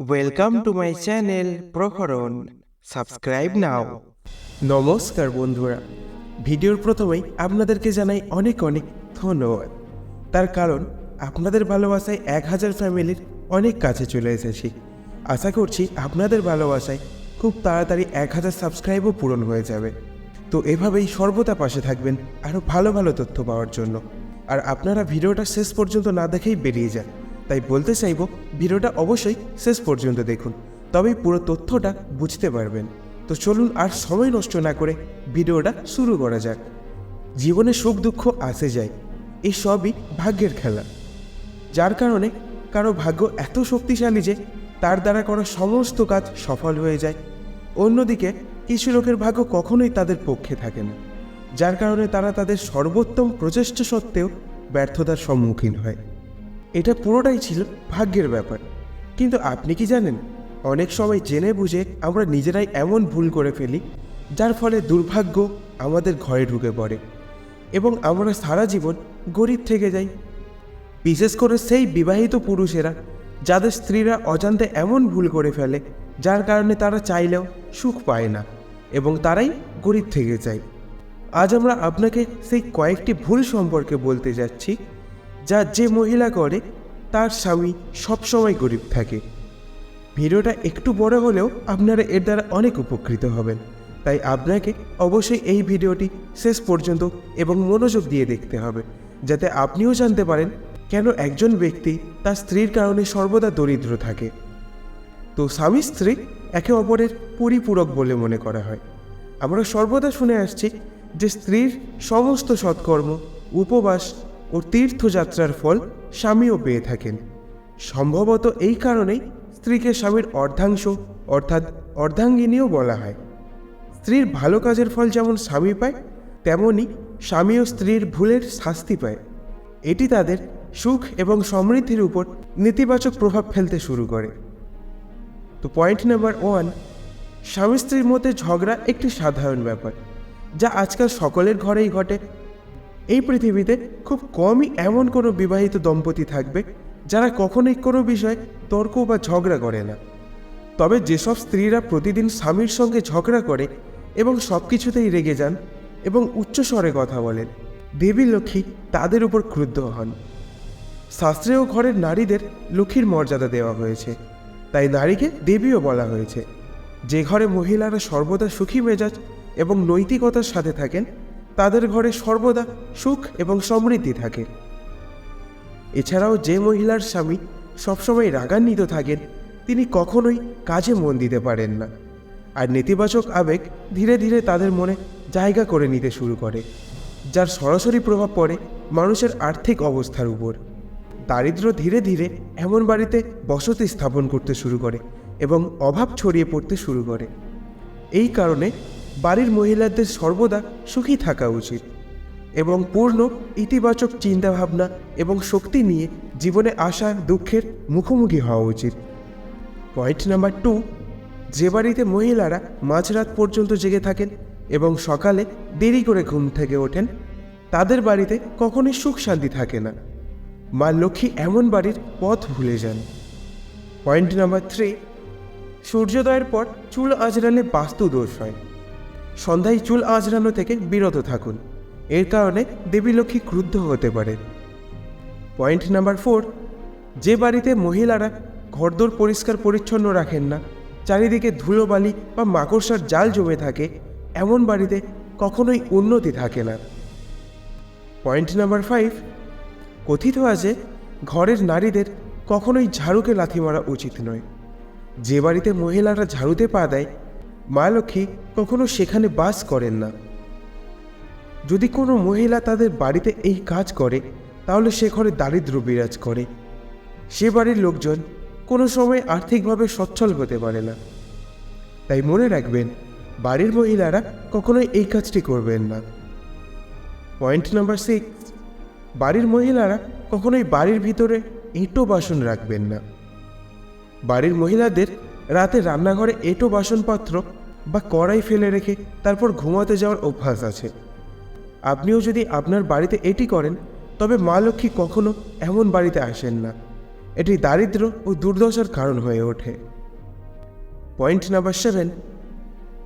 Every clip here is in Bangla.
Welcome to my channel Prahoron subscribe নাও নমস্কার বন্ধুরা। ভিডিওর প্রথমেই আপনাদেরকে জানাই অনেক অনেক ধন্যবাদ। তার কারণ, আপনাদের ভালোবাসায় এক হাজার ফ্যামিলির অনেক কাছে চলে এসেছি। আশা করছি আপনাদের ভালোবাসায় খুব তাড়াতাড়ি এক হাজার সাবস্ক্রাইবও পূরণ হয়ে যাবে। তো এভাবেই সর্বদা পাশে থাকবেন আরও ভালো ভালো তথ্য পাওয়ার জন্য। আর আপনারা ভিডিওটা শেষ পর্যন্ত না দেখেই বেরিয়ে যান। তাই বলতে চাইব, ভিডিওটা অবশ্যই শেষ পর্যন্ত দেখুন, তবেই পুরো তথ্যটা বুঝতে পারবেন। তো চলুন আর সময় নষ্ট না করে ভিডিওটা শুরু করা যাক। জীবনে সুখ দুঃখ আসে যায় এই সবই ভাগ্যের খেলা। যার কারণে কারও ভাগ্য এত শক্তিশালী যে তার দ্বারা করা সমস্ত কাজ সফল হয়ে যায়। অন্যদিকে কিছু লোকের ভাগ্য কখনোই তাদের পক্ষে থাকে না, যার কারণে তারা তাদের সর্বোত্তম প্রচেষ্টা সত্ত্বেও ব্যর্থতার সম্মুখীন হয়। এটা পুরোটাই ছিল ভাগ্যের ব্যাপার। কিন্তু আপনি কি জানেন, অনেক সময় জেনে বুঝে আমরা নিজেরাই এমন ভুল করে ফেলি, যার ফলে দুর্ভাগ্য আমাদের ঘরে ঢুকে পড়ে এবং আমরা সারা জীবন গরিব থেকে যাই। বিশেষ করে সেই বিবাহিত পুরুষেরা, যাদের স্ত্রীরা অজান্তে এমন ভুল করে ফেলে, যার কারণে তারা চাইলেও সুখ পায় না এবং তারাই গরিব থেকে যায়। আজ আমরা আপনাকে সেই কয়েকটি ভুল সম্পর্কে বলতে যাচ্ছি। যা যে মহিলা করে, তার স্বামী সবসময় গরিব থাকে। ভিডিওটা একটু বড় হলেও আপনারা এর দ্বারা অনেক উপকৃত হবেন। তাই আপনাকে অবশ্যই এই ভিডিওটি শেষ পর্যন্ত এবং মনোযোগ দিয়ে দেখতে হবে, যাতে আপনিও জানতে পারেন কেন একজন ব্যক্তি তার স্ত্রীর কারণে সর্বদা দরিদ্র থাকে। তো স্বামী স্ত্রী একে অপরের পরিপূরক বলে মনে করা হয়। আমরা সর্বদা শুনে আসছি যে স্ত্রীর সমস্ত সৎকর্ম, উপবাস ও তীর্থযাত্রার ফল স্বামীও পেয়ে থাকেন। সম্ভবত এই কারণেই স্ত্রীকে স্বামীর অর্ধাংশ, অর্থাৎ অর্ধাঙ্গিনীও বলা হয়। স্ত্রীর ভালো কাজের ফল যেমন স্বামী পায় তেমনই স্বামী ও স্ত্রীর ভুলের শাস্তি পায়। এটি তাদের সুখ এবং সমৃদ্ধির উপর নেতিবাচক প্রভাব ফেলতে শুরু করে। তো পয়েন্ট নাম্বার ওয়ান, স্বামী স্ত্রীর মধ্যে ঝগড়া একটি সাধারণ ব্যাপার, যা আজকাল সকলের ঘরেই ঘটে। এই পৃথিবীতে খুব কমই এমন কোনো বিবাহিত দম্পতি থাকবে যারা কখনোই কোনো বিষয়ে তর্ক বা ঝগড়া করে না। তবে যেসব স্ত্রীরা প্রতিদিন স্বামীর সঙ্গে ঝগড়া করে এবং সব কিছুতেই রেগে যান এবং উচ্চস্বরে কথা বলেন, দেবী লক্ষ্মী তাদের উপর ক্রুদ্ধ হন। শাস্ত্রেও ঘরের নারীদের লক্ষ্মীর মর্যাদা দেওয়া হয়েছে। তাই নারীকে দেবীও বলা হয়েছে। যে ঘরে মহিলারা সর্বদা সুখী মেজাজ এবং নৈতিকতার সাথে থাকেন তাদের ঘরে সর্বদা সুখ এবং সমৃদ্ধি থাকে। এছাড়াও যে মহিলার স্বামী সবসময় রাগান্বিত থাকেন, তিনি কখনোই কাজে মন দিতে পারেন না। আর নেতিবাচক আবেগ ধীরে ধীরে তাদের মনে জায়গা করে নিতে শুরু করে, যার সরাসরি প্রভাব পড়ে মানুষের আর্থিক অবস্থার উপর। দারিদ্র ধীরে ধীরে এমন বাড়িতে বসতি স্থাপন করতে শুরু করে এবং অভাব ছড়িয়ে পড়তে শুরু করে। এই কারণে বাড়ির মহিলাদের সর্বদা সুখী থাকা উচিত এবং পূর্ণ ইতিবাচক চিন্তাভাবনা এবং শক্তি নিয়ে জীবনে আসা দুঃখের মুখোমুখি হওয়া উচিত। পয়েন্ট নাম্বার টু যে বাড়িতে মহিলারা মাঝরাত পর্যন্ত জেগে থাকেন এবং সকালে দেরি করে ঘুম থেকে ওঠেন, তাদের বাড়িতে কখনোই সুখ শান্তি থাকে না। মা লক্ষ্মী এমন বাড়ির পথ ভুলে যান। পয়েন্ট নাম্বার থ্রি সূর্যোদয়ের পর চুল আঁচড়ালে বাস্তু দোষ হয়। সন্ধ্যায় চুল আঁচড়ানো থেকে বিরত থাকুন। এর কারণে দেবী লক্ষ্মী ক্রুদ্ধ হতে পারে পয়েন্ট নাম্বার ফোর, যে বাড়িতে মহিলারা ঘরদোর পরিষ্কার পরিচ্ছন্ন রাখেন না, চারিদিকে ধুলোবালি বা মাকড়সার জাল জমে থাকে, এমন বাড়িতে কখনোই উন্নতি থাকে না। পয়েন্ট নাম্বার ফাইভ, কথিত আছে ঘরের নারীদের কখনোই ঝাড়ুকে লাথি মারা উচিত নয়। যে বাড়িতে মহিলারা ঝাড়ুতে পা দেয় মা লক্ষ্মী কখনো সেখানে বাস করেন না। যদি কোনো মহিলা তাদের বাড়িতে এই কাজ করে, তাহলে সে ঘরে দারিদ্র বিরাজ করে। সে বাড়ির লোকজন কোনো সময় আর্থিকভাবে সচ্ছল হতে পারে না। তাই মনে রাখবেন, বাড়ির মহিলারা কখনোই এই কাজটি করবেন না। পয়েন্ট নাম্বার সিক্স, বাড়ির মহিলারা কখনোই বাড়ির ভিতরে ইঁটো বাসন রাখবেন না। বাড়ির মহিলাদের রাতে রান্নাঘরে এটো বাসনপত্র বা কড়াই ফেলে রেখে তারপর ঘুমাতে যাওয়ার অভ্যাস আছে। আপনিও যদি আপনার বাড়িতে এটি করেন, তবে মা লক্ষ্মী কখনো এমন বাড়িতে আসেন না। এটি দারিদ্র ও দুর্দশার কারণ হয়ে ওঠে। পয়েন্ট নাম্বার সেভেন,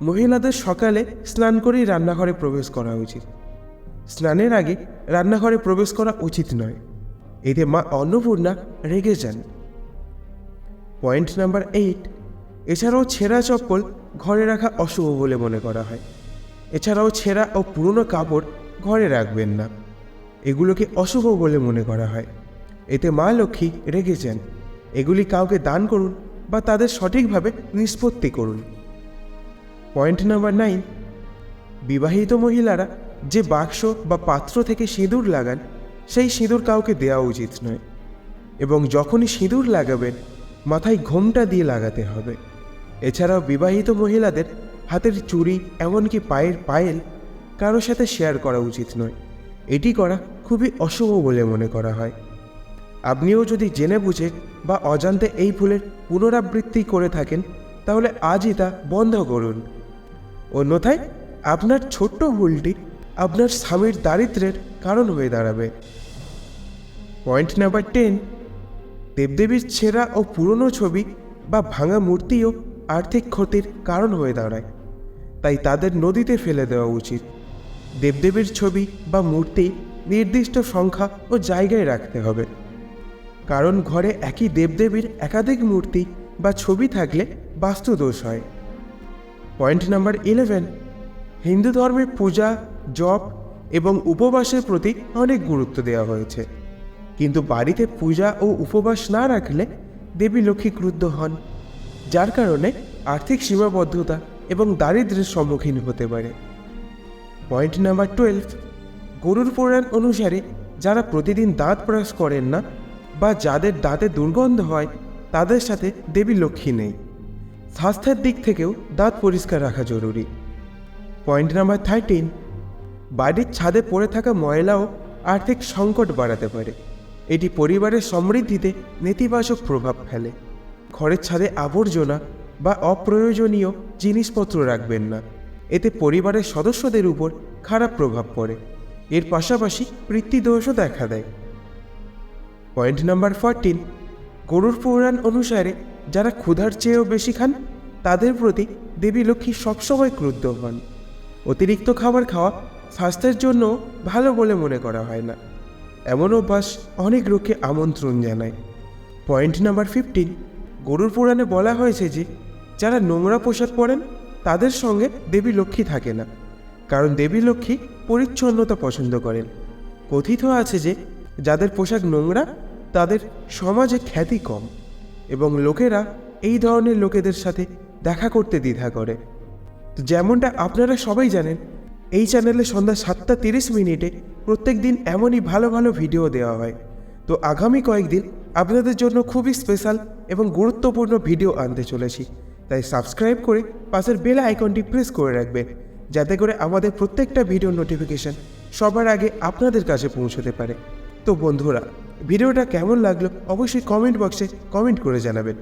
মহিলাদের সকালে স্নান করেই রান্নাঘরে প্রবেশ করা উচিত। স্নানের আগে রান্নাঘরে প্রবেশ করা উচিত নয়। এতে মা অন্নপূর্ণা রেগে যান। পয়েন্ট নাম্বার এইট এছাড়াও ছেঁড়া চপ্পল ঘরে রাখা অশুভ বলে মনে করা হয়। এছাড়াও ছেঁড়া ও পুরনো কাপড় ঘরে রাখবেন না। এগুলোকে অশুভ বলে মনে করা হয়। এতে মা লক্ষ্মী রেগে যান এগুলি কাউকে দান করুন বা তাদের সঠিকভাবে নিষ্পত্তি করুন। Point number nine. বিবাহিত মহিলারা যে বাক্স বা পাত্র থেকে সিঁদুর লাগান, সেই সিঁদুর কাউকে দেওয়া উচিত নয়। এবং যখনই সিঁদুর লাগাবেন, মাথায় ঘোমটা দিয়ে লাগাতে হবে। এছাড়াও বিবাহিত মহিলাদের হাতের চুড়ি, এমনকি পায়ের পায়েল কারও সাথে শেয়ার করা উচিত নয়। এটি করা খুবই অশুভ বলে মনে করা হয়। আপনিও যদি জেনে বুঝে বা অজান্তে এই ভুলের পুনরাবৃত্তি করে থাকেন, তাহলে আজই তা বন্ধ করুন। অন্যথায়, আপনার ছোট্ট ভুলটি আপনার স্বামীর দারিদ্র্যের কারণ হয়ে দাঁড়াবে। পয়েন্ট নাম্বার টেন, দেবদেবীর ছেঁড়া ও পুরনো ছবি বা ভাঙা মূর্তিও আর্থিক ক্ষতির কারণ হয়ে দাঁড়ায়। তাই তাদের নদীতে ফেলে দেওয়া উচিত। দেবদেবীর ছবি বা মূর্তি নির্দিষ্ট সংখ্যা ও জায়গায় রাখতে হবে। কারণ ঘরে একই দেবদেবীর একাধিক মূর্তি বা ছবি থাকলে বাস্তুদোষ হয়। পয়েন্ট নাম্বার ইলেভেন, হিন্দু ধর্মে পূজা, জপ এবং উপবাসের প্রতি অনেক গুরুত্ব দেওয়া হয়েছে। কিন্তু বাড়িতে পূজা ও উপবাস না রাখলে দেবী লক্ষ্মী ক্রুদ্ধ হন। যার কারণে আর্থিক সীমাবদ্ধতা এবং দারিদ্র্যের সম্মুখীন হতে পারে। পয়েন্ট নাম্বার টুয়েলভ গরুর পুরাণ অনুসারে যারা প্রতিদিন দাঁত ব্রাশ করেন না বা যাদের দাঁতে দুর্গন্ধ হয়, তাদের সাথে দেবী লক্ষ্মী নেই। স্বাস্থ্যের দিক থেকেও দাঁত পরিষ্কার রাখা জরুরি। পয়েন্ট নাম্বার থার্টিন বাড়ির ছাদে পড়ে থাকা ময়লাও আর্থিক সংকট বাড়াতে পারে। এটি পরিবারের সমৃদ্ধিতে নেতিবাচক প্রভাব ফেলে। ঘরের ছাদে আবর্জনা বা অপ্রয়োজনীয় জিনিসপত্র রাখবেন না। এতে পরিবারের সদস্যদের উপর খারাপ প্রভাব পড়ে। এর পাশাপাশি বৃত্তিদোষও দেখা দেয়। পয়েন্ট নাম্বার ফোরটিন গরুর পুরাণ অনুসারে যারা ক্ষুধার চেয়েও বেশি খান, তাদের প্রতি দেবী লক্ষ্মী সবসময় ক্রুদ্ধ হন। অতিরিক্ত খাবার খাওয়া স্বাস্থ্যের জন্য ভালো বলে মনে করা হয় না। এমন অভ্যাস অনেক লোককে আমন্ত্রণ জানায়। পয়েন্ট নাম্বার ফিফটিন গরুর পুরাণে বলা হয়েছে যে, যারা নোংরা পোশাক পরেন, তাদের সঙ্গে দেবী লক্ষ্মী থাকে না। কারণ দেবী লক্ষ্মী পরিচ্ছন্নতা পছন্দ করেন। কথিত আছে যে, যাদের পোশাক নোংরা, তাদের সমাজে খ্যাতি কম এবং লোকেরা এই ধরনের লোকেদের সাথে দেখা করতে দ্বিধা করে। তো যেমনটা আপনারা সবাই জানেন, এই চ্যানেলে সন্ধ্যা সাতটা তিরিশ মিনিটে প্রত্যেক দিন এমনই ভালো ভালো ভিডিও দেওয়া হয়। তো আগামী কয়েকদিন আপনাদের জন্য খুবই স্পেশাল এবং গুরুত্বপূর্ণ ভিডিও আনতে চলেছি। তাই সাবস্ক্রাইব করে পাশের বেল আইকনটি প্রেস করে রাখবেন যাতে করে আমাদের প্রত্যেকটা ভিডিও নোটিফিকেশান সবার আগে আপনাদের কাছে পৌঁছতে পারে। তো বন্ধুরা ভিডিওটা কেমন লাগল অবশ্যই কমেন্ট বক্সে কমেন্ট করে জানাবেন।